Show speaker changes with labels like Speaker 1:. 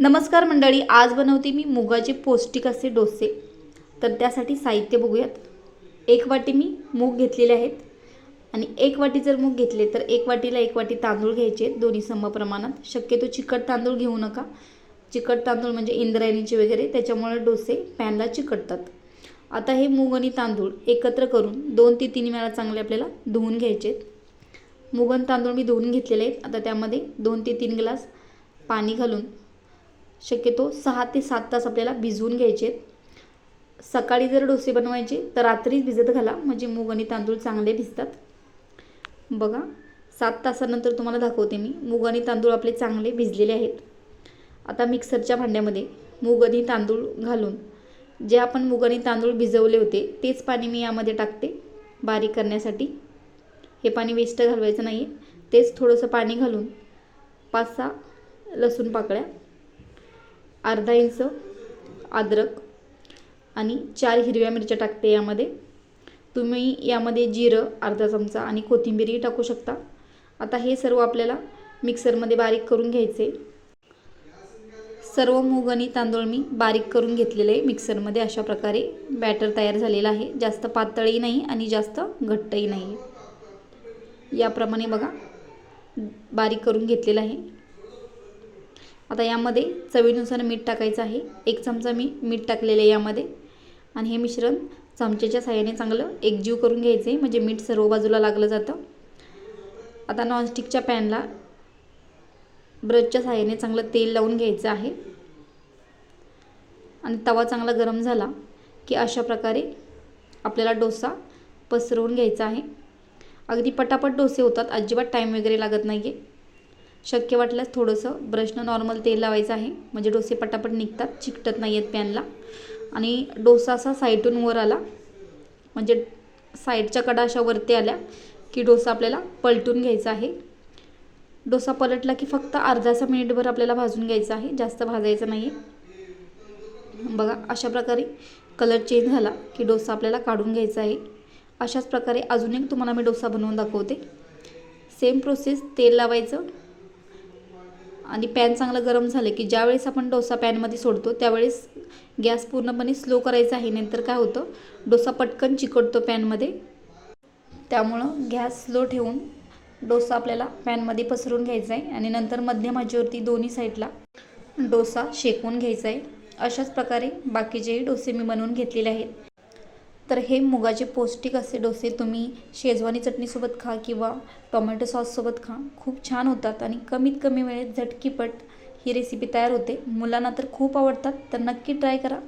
Speaker 1: नमस्कार मंडळी आज बनवते मी मुगाचे पौष्टिक असे डोसे. तर त्यासाठी साहित्य बघूयात. एक वाटी मी मूग घेतलेले आहेत. आणि एक वाटी जर मूग घेतले तर एक वाटीला एक वाटी तांदूळ घ्यायचे दोन्ही समप्रमाणात शक्यतो चिकट तांदूळ घेऊ नका. चिकट तांदूळ म्हणजे इंद्रायणीचे वगैरे त्याच्यामुळे डोसे पॅनला चिकटतात. आता हे मूग आणि तांदूळ एकत्र करून दोन ते तीन वेळा चांगले आपल्याला धुवून घ्यायचे आहेत. मूग आणि तांदूळ मी धुवून घेतलेले आहेत. आता त्यामध्ये दोन ते तीन ग्लास पाणी घालून शक्यतो सहा ते सात तास आपल्याला भिजवून घ्यायचे. आहेत सकाळी जर डोसे बनवायचे तर रात्रीच भिजत घाला. म्हणजे मूग आणि तांदूळ चांगले भिजतात. बघा सात तासानंतर तुम्हाला दाखवते मी. मूग आणि तांदूळ आपले चांगले भिजलेले आहेत. आता मिक्सरच्या भांड्यामध्ये मूग आणि तांदूळ घालून जे आपण मूग आणि तांदूळ भिजवले होते तेच पाणी मी यामध्ये टाकते बारीक करण्यासाठी. हे पाणी वेस्ट घालवायचं नाही आहे तेच थोडंसं पाणी घालून पाच सहा लसूण पाकळ्या अर्धा इंच अद्रक आणि चार हिरव्या मिरच्या टाकते यामध्ये. तुम्ही यामध्ये जिरं अर्धा चमचा आणि कोथिंबीरही टाकू शकता. आता हे सर्व आपल्याला मिक्सरमध्ये बारीक करून घ्यायचे. सर्व मूग आणि तांदूळ मी बारीक करून घेतलेले आहे मिक्सरमध्ये. अशा प्रकारे बॅटर तयार झालेलं आहे. जास्त पातळही नाही आणि जास्त घट्टही नाही. याप्रमाणे बघा बारीक करून घेतलेलं आहे. आता यामध्ये चवीनुसार मीठ टाकायचं आहे. एक चमचा मी मीठ टाकलेलं आहे यामध्ये. आणि हे मिश्रण चमच्याच्या साह्याने चांगलं एकजीव करून घ्यायचं आहे म्हणजे मीठ सर्व बाजूला लागलं जातं. आता नॉनस्टिकच्या पॅनला ब्रशच्या साह्याने चांगलं तेल लावून घ्यायचं आहे. आणि तवा चांगला गरम झाला की अशा प्रकारे आपल्याला डोसा पसरवून घ्यायचा आहे. अगदी पटापट डोसे होतात. अजिबात टाईम वगैरे लागत नाही आहे शक्य वाटल्यास थोडंसं ब्रशनं नॉर्मल तेल लावायचं आहे. म्हणजे डोसे पटापट निघतात चिकटत नाही आहेत पॅनला. आणि डोसा असा साईटून वर आला. म्हणजे साईडच्या कडा अशा वरती आल्या की डोसा आपल्याला पलटून घ्यायचा आहे. डोसा पलटला की फक्त अर्धासा मिनिटभर आपल्याला भाजून घ्यायचा आहे. जास्त भाजायचं नाही आहे बघा अशा प्रकारे कलर चेंज झाला की डोसा आपल्याला काढून घ्यायचा आहे. अशाच प्रकारे अजून एक तुम्हाला मी डोसा बनवून दाखवते. सेम प्रोसेस तेल लावायचं आणि पॅन चांगलं गरम झालं की ज्यावेळेस आपण डोसा पॅनमध्ये सोडतो त्यावेळेस गॅस पूर्णपणे स्लो करायचा आहे. नंतर काय होतं? डोसा पटकन चिकटतो पॅनमध्ये त्यामुळं गॅस स्लो ठेवून डोसा आपल्याला पॅनमध्ये पसरून घ्यायचा आहे आणि नंतर मध्यम आचेवरती दोन्ही साईडला डोसा शेकवून घ्यायचा आहे. अशाच प्रकारे बाकीचेही डोसे मी बनवून घेतलेले आहेत. तर हे मुगाचे पौष्टिक असे डोसे तुम्ही शेजवानी चटणीसोबत खा किंवा टोमॅटो सॉससोबत खा. खूप छान होतात आणि कमीत कमी वेळेत झटकीपट ही रेसिपी तयार होते. मुलांना तर खूप आवडतात तर नक्की ट्राय करा.